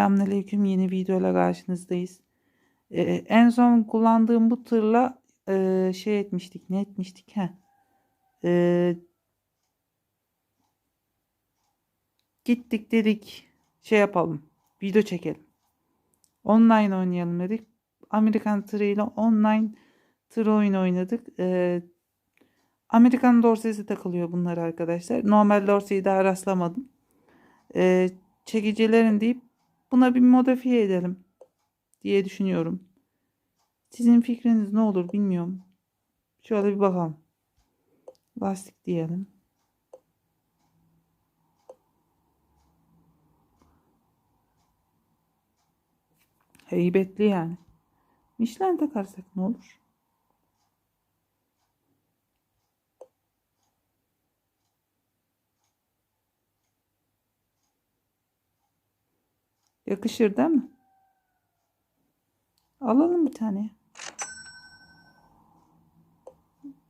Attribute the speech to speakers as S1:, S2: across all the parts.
S1: Selamünaleyküm yeni videoyla karşınızdayız. Ee, en son kullandığım bu tırla e, şey etmiştik ne etmiştik ha? Ee, gittik dedik şey yapalım video çekelim. Online oynayalım dedik. Amerikan tırıyla online tır oyun oynadık. Ee, Amerikan dorsesi takılıyor bunlar arkadaşlar. Normal dorseyi daha rastlamadım. Ee, çekicilerin deyip buna bir modifiye edelim diye düşünüyorum. Sizin fikriniz ne olur bilmiyorum. Şöyle bir bakalım. Lastik diyelim. Heybetli yani. Michelin takarsak ne olur? Yakışır değil mi? Alalım bir tane.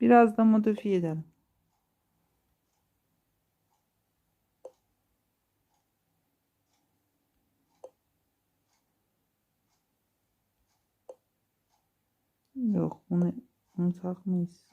S1: Biraz da modifiye edelim. Yok bunu, bunu takmayız.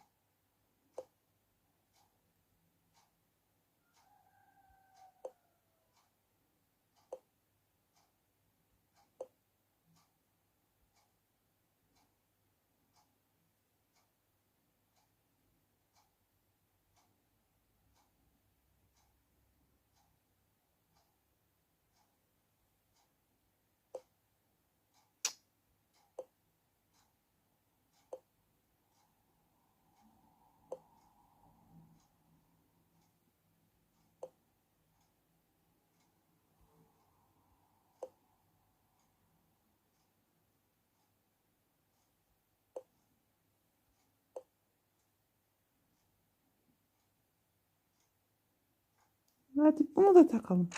S1: Hadi bunu da takalım.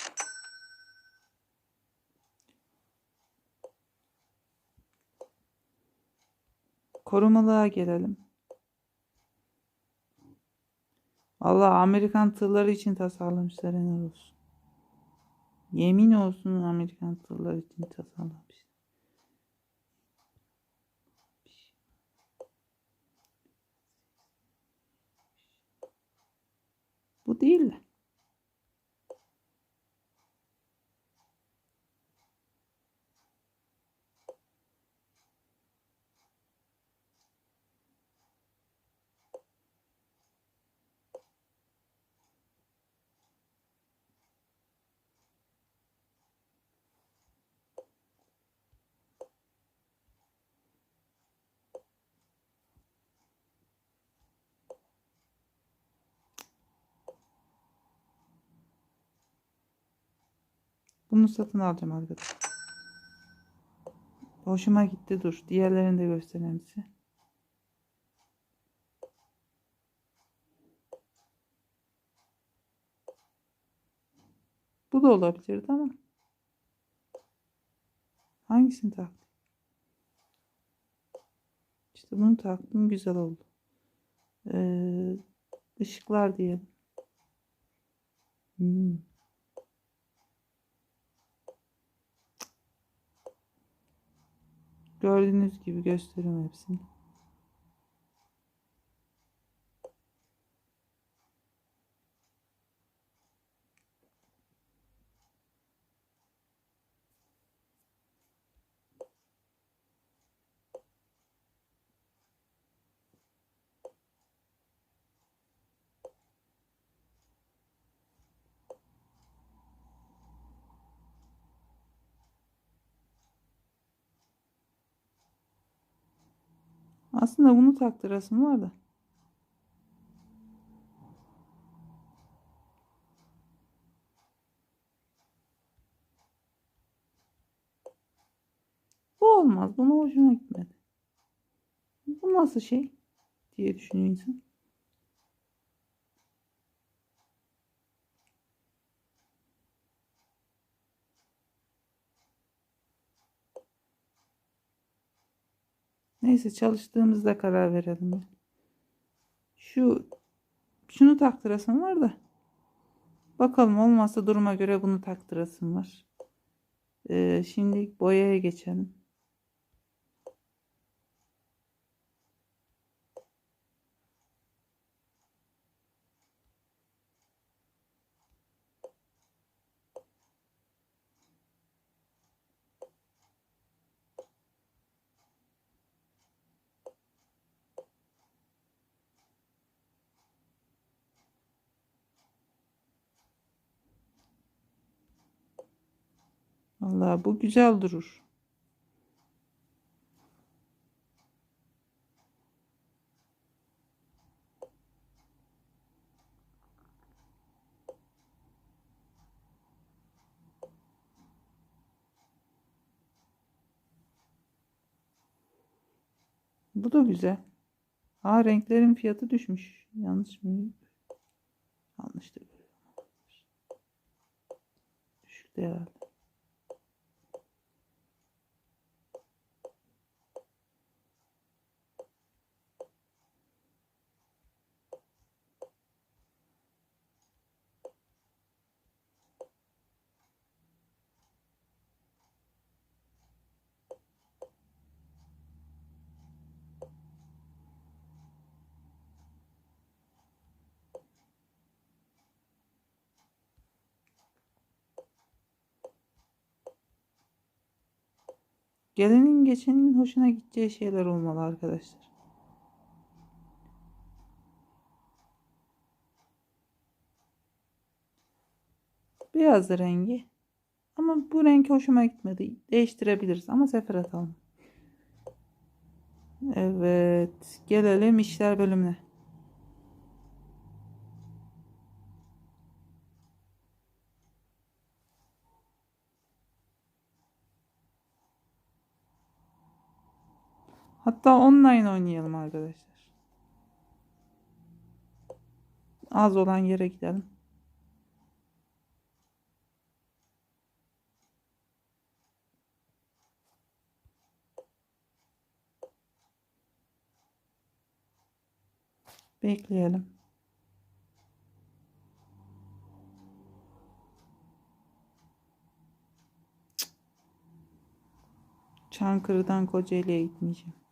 S1: Korumalığa gelelim. Allah Amerikan tırları için tasarlamışlar helal olsun. Yemin olsun Amerikan tırları için tasarlamış. Bu değil de. Bunu satın alacağım arkadaşlar. Hoşuma gitti dur. Diğerlerini de göstereyim size. Bu da olabilirdi ama. Hangisini taktım? İşte bunu taktım güzel oldu. Ee, ışıklar diyelim. Hmm. Gördüğünüz gibi gösteriyorum hepsini. Aslında bunu taktırasım var da. Bu olmaz. Buna hoşuma gitmedi. Bu nasıl şey? diye düşünüyor insan. Neyse çalıştığımızda karar verelim. Şu şunu taktırasım var da. Bakalım olmazsa duruma göre bunu taktırasım var. Ee, şimdi boyaya geçelim. Vallahi bu güzel durur. Bu da güzel. Aa renklerin fiyatı düşmüş. Yanlış mı? Yanlıştır. Düşüktü herhalde. Gelenin geçenin hoşuna gideceği şeyler olmalı arkadaşlar. Beyaz rengi. Ama bu renk hoşuma gitmedi. Değiştirebiliriz ama sefer atalım. Evet. Gelelim işler bölümüne. Hatta online oynayalım arkadaşlar. Az olan yere gidelim. Bekleyelim. Çankırı'dan Kocaeli'ye gitmeyeceğim.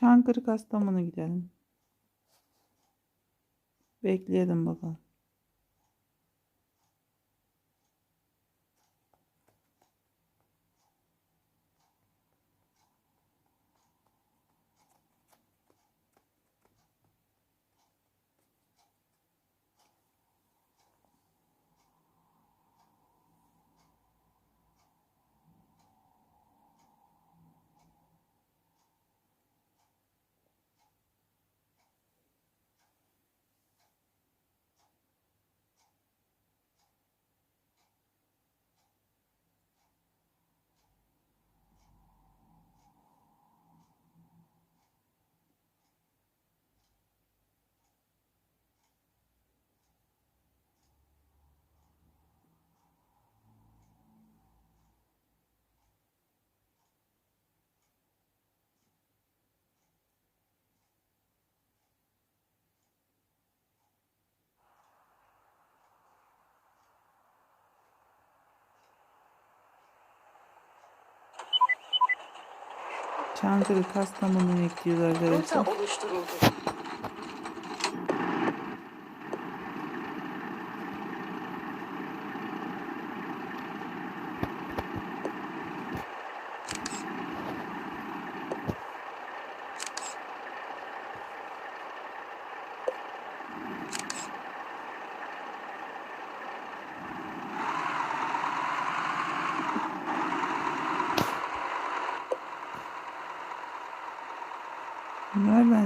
S1: Çankırı Kastamonu gidelim. Bekleyelim bakalım. Çankırı Kastamonu'ya gidiyoruz arkadaşlar.
S2: Oluşturuldu.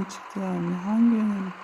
S1: Çıktılar mı? Hangi yönelim?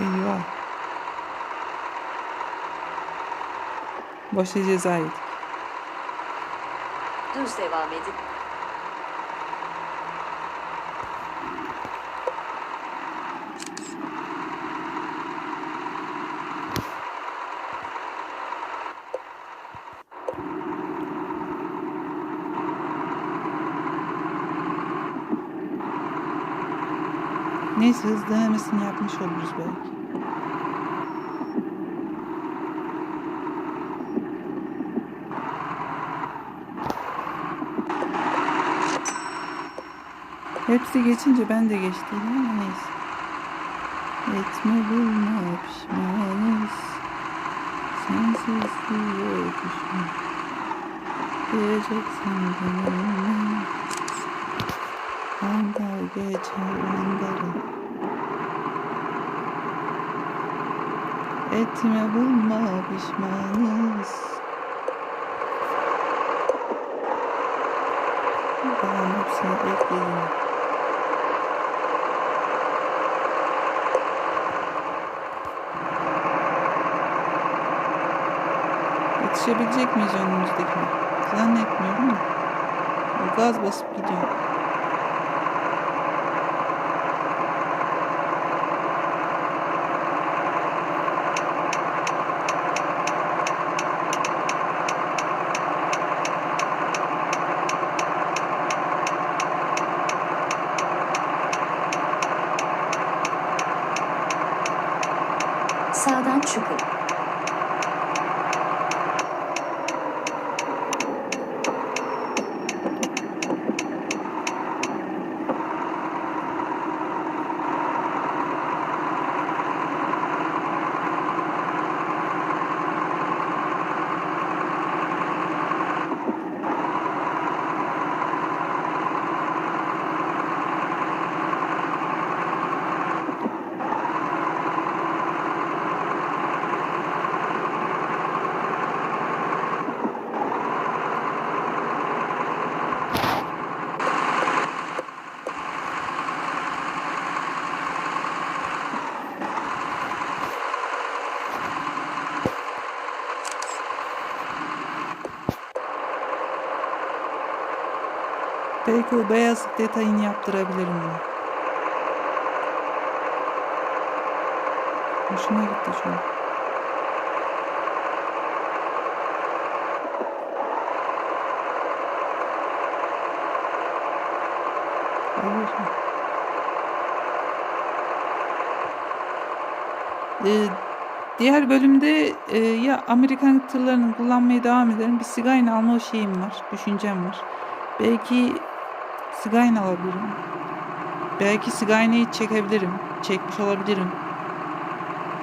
S1: Eyvah. Boşa ceza.
S2: Düz devam edin.
S1: Neyse hız denemesini yapmış oluruz belki. Hepsi geçince ben de geçtim ama neyse. Etme bulma pişmanız. Sensiz diye düşman. Diyeceksin gönlüme. Anda geçer andarı. Etme bulma pişmanız. Tamam hepsini ekledim. Yetişebilecek miyiz önümüzdekine? Zannetmiyorum da. Gaz basıp gidiyor.
S2: Sağdan çıkın.
S1: Belki o beyazlık detayını yaptırabilirim. Hoşuma gitti şu an. Ee, diğer bölümde e, ya Amerikan tırlarını kullanmaya devam ederim. Bir Skyline alma şeyim var, düşüncem var. Belki Skyline alabilirim. Belki Skyline'i çekebilirim. Çekmiş olabilirim.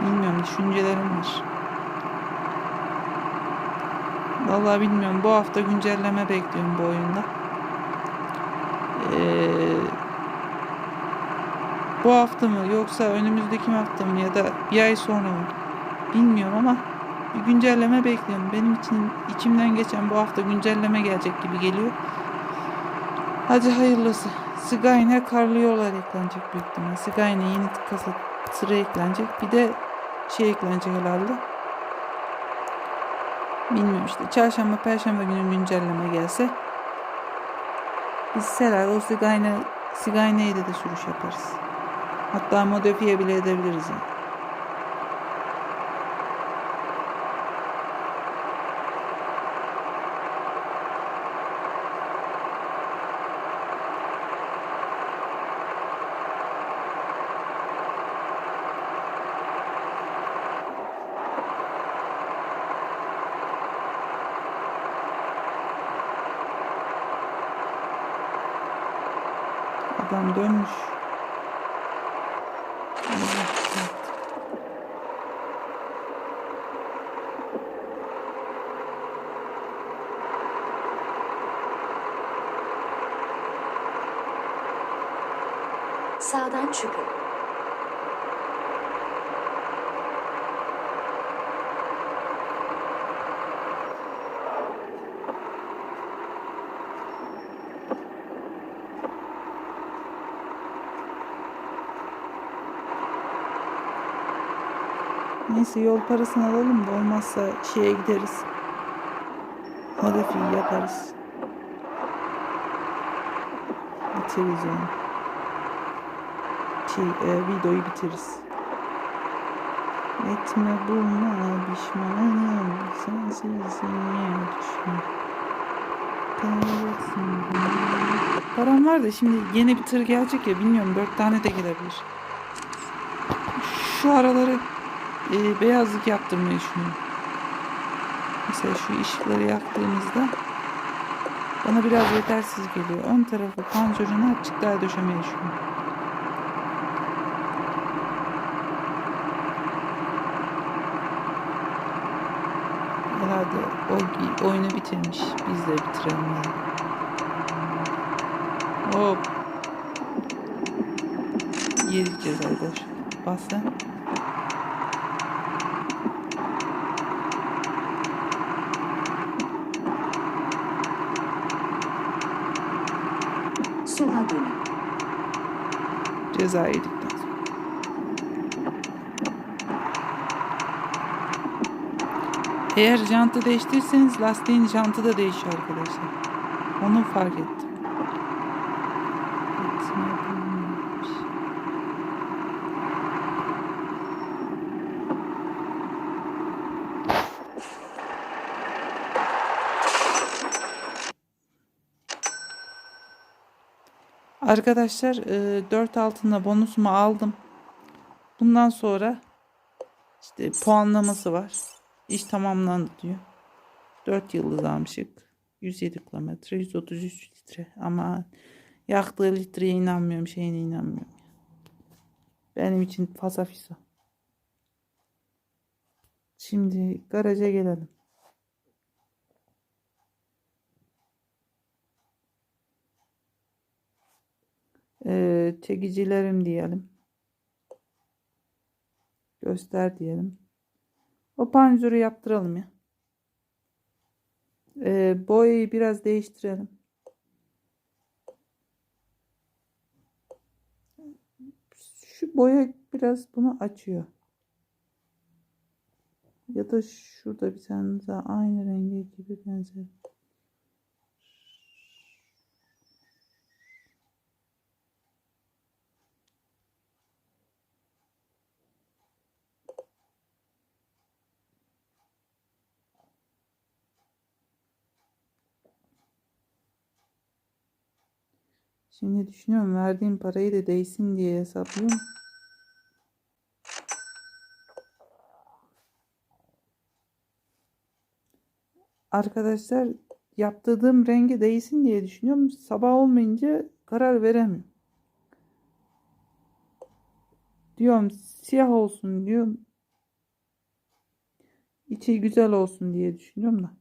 S1: Bilmiyorum, düşüncelerim var. Vallahi bilmiyorum. Bu hafta güncelleme bekliyorum bu oyunda. Ee, bu hafta mı yoksa önümüzdeki hafta mı ya da bir ay sonra mı? Bilmiyorum ama bir güncelleme bekliyorum. Benim için içimden geçen bu hafta güncelleme gelecek gibi geliyor. Hadi hayırlısı. Skyne karlı yollar eklenecek büyük ihtimal. Skyne yeni kasa sıra eklenecek. Bir de şey eklenecek herhalde. Bilmiyorum işte. Çarşamba, perşembe günü güncelleme gelse biz herhalde o Skyne, Skyne'ye de, de sürüş yaparız. Hatta modifiye bile edebiliriz yani.
S2: Sağdan çıkın.
S1: Neyse yol parasını alalım da olmazsa şeye gideriz. Modifiye yaparız. Bitiririz onu. Şey, e, videoyu bitiririz. Etme bulma pişmanım sensiz düşman Param var da şimdi yeni bir tır gelecek ya bilmiyorum dört tane de gelebilir. Şu araları e, beyazlık yaptırmayı düşünüyorum. Mesela şu ışıkları yaktığımızda bana biraz yetersiz geliyor. Ön tarafı panjurunu açık daha döşemeyi düşünüyorum. Herhalde o oyunu bitirmiş. Biz de bitirelim yani. Hop. Yedik cezayı boş. Bas sen.
S2: Sola dönün.
S1: Ceza yedikten sonra. Eğer jantı değiştirirseniz lastiğin jantı da değişiyor arkadaşlar. Onu fark ettim. Arkadaşlar e, 4 altında bonusumu aldım. Bundan sonra işte puanlaması var. İş tamamlandı diyor. 4 yıldız almışık. 107 kilometre, 133 litre. Ama yaktığı litreye inanmıyorum, şeyine inanmıyorum. Benim için fasafisa. Şimdi garaja gelelim. Ee, çekicilerim diyelim. Göster diyelim. O panjuru yaptıralım ya. Ee, boyayı biraz değiştirelim. Şu boya biraz bunu açıyor. Ya da şurada bir tane daha aynı rengi gibi benzer. Şimdi düşünüyorum verdiğim parayı da değsin diye hesaplıyorum. Arkadaşlar yaptırdığım rengi değsin diye düşünüyorum. Sabah olmayınca karar veremiyorum. Diyorum siyah olsun diyorum. İçi güzel olsun diye düşünüyorum da.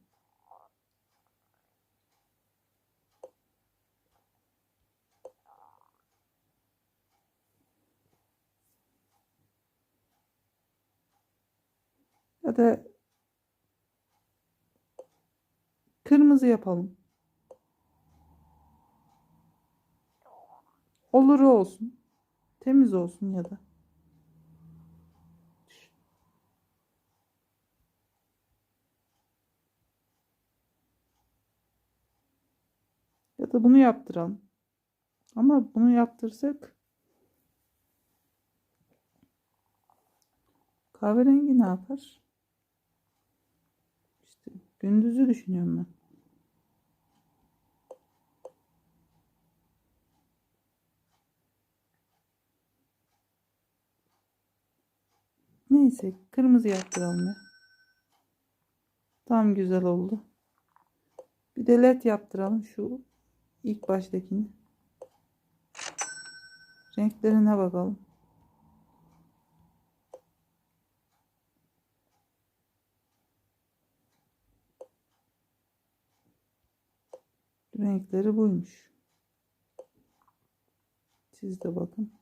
S1: Ya da kırmızı yapalım. Olur olsun. Temiz olsun ya da. Ya da bunu yaptıralım. Ama bunu yaptırsak kahverengi ne yapar? Gündüzü düşünüyorum ben. Neyse kırmızı yaptıralım ya. Tam güzel oldu. Bir de led yaptıralım şu ilk baştakini. Renklerine bakalım. Renkleri buymuş. Siz de bakın.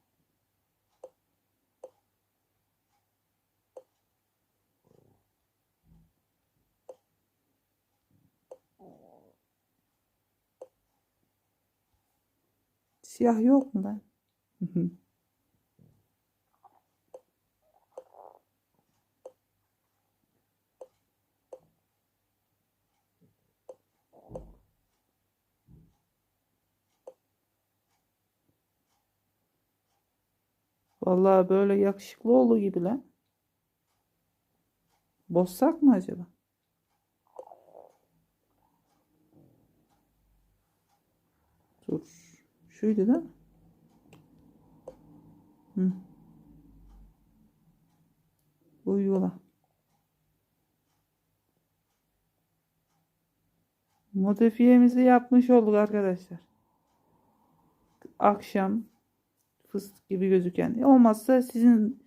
S1: Siyah yok mu lan? Vallahi böyle yakışıklı oldu gibi lan. Bozsak mı acaba? Dur. Şuydu değil mi? Hı. Uygula. Modifiyemizi yapmış olduk arkadaşlar. Akşam fıstık gibi gözüken. Olmazsa sizin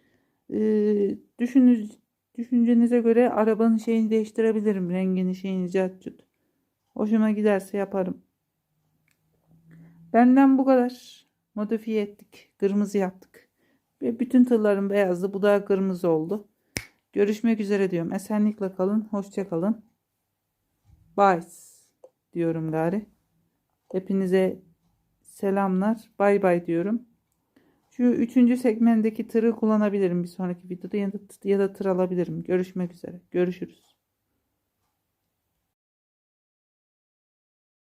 S1: e, düşünüz, düşüncenize göre arabanın şeyini değiştirebilirim. Rengini şeyini cat cut. Hoşuma giderse yaparım. Benden bu kadar. Modifiye ettik. Kırmızı yaptık. Ve bütün tırlarım beyazdı. Bu da kırmızı oldu. Görüşmek üzere diyorum. Esenlikle kalın. Hoşça kalın. Bye diyorum gari. Hepinize selamlar. Bay bay diyorum. Şu üçüncü segmentteki tırı kullanabilirim bir sonraki videoda ya da, ya da tır alabilirim. Görüşmek üzere. Görüşürüz.